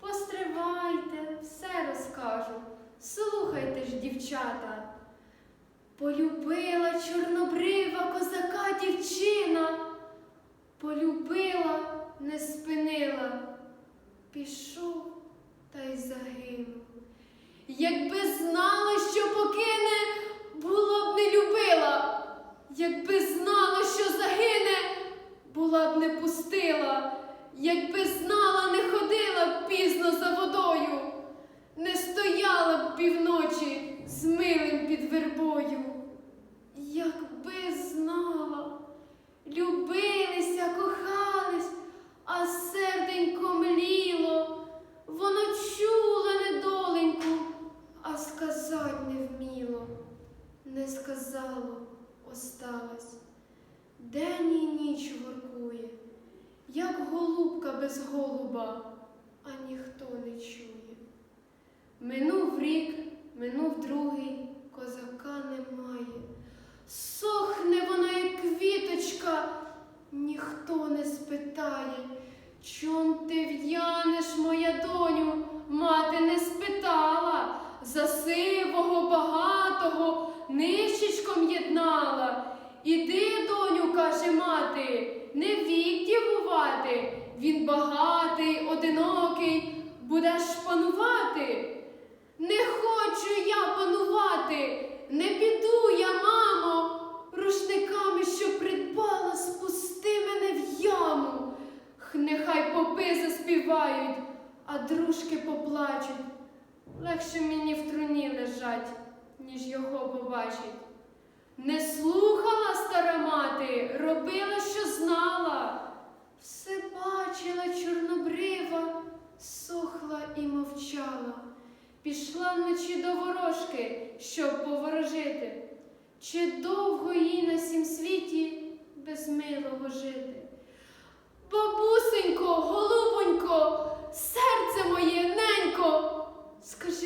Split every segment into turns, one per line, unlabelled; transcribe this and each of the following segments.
постривайте, все розкажу. Слухайте ж, дівчата. Полюбила чорнобрива козака дівчина, полюбила, не спинила, пішов та й загинув. Якби знала, що покине, була б не любила, якби знала, що загине, була б не пустила, якби знала, не ходила б пізно за водою, не стояла б півночі з милим під вербою. Якби знала, любилися, кохались, а серденько мліло, воно чуло недоленьку, а сказать не вміло, не сказало, осталось. День і ніч воркує, як голубка без голуба, а ніхто не чує. Минув рік, минув другий, козака немає. Сохне вона, як квіточка, ніхто не спитає, чом ти в'янеш, моя доню, мати не спитала, за сивого, багатого нищечком єднала. Іди, каже мати, не вік дівувати, він багатий, одинокий, будеш панувати. Не хочу я панувати, не піду я, мамо, рушниками, що придбала, спусти мене в яму. Нехай попи заспівають, а дружки поплачуть. Легше мені в труні лежать, ніж його побачить. Не слухала стара мати, робила, що знала. Все бачила чорнобрива, сохла і мовчала. Пішла вночі до ворожки, щоб поворожити. Чи довго їй на сім світі без милого жити? Бабусенько, голубонько, серце моє ненько, скажи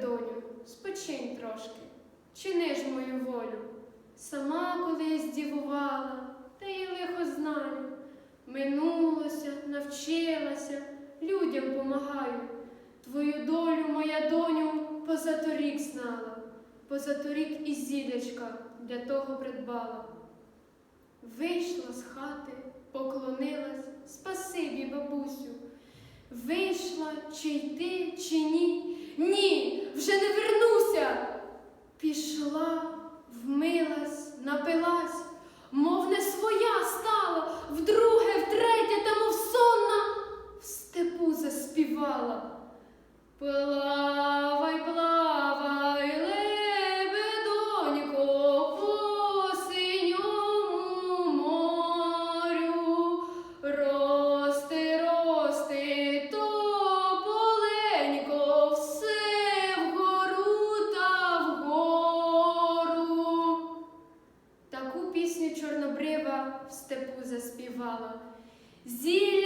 доню, спочинь трошки, чини ж мою волю. Сама колись дівувала, та й лихо знаю. Минулося, навчилася, людям помагаю. Твою долю, моя доню, позаторік знала, позаторік і зілечка для того придбала. Вийшла з хати, поклонилась, спасибі, бабусю. Вийшла, чи йти, чи ні? Ні, вже не вернуся. Пішла, вмилась, напилась, мов не своя стала, вдруге, втретє, та мов сонна, в степу заспівала. Зілля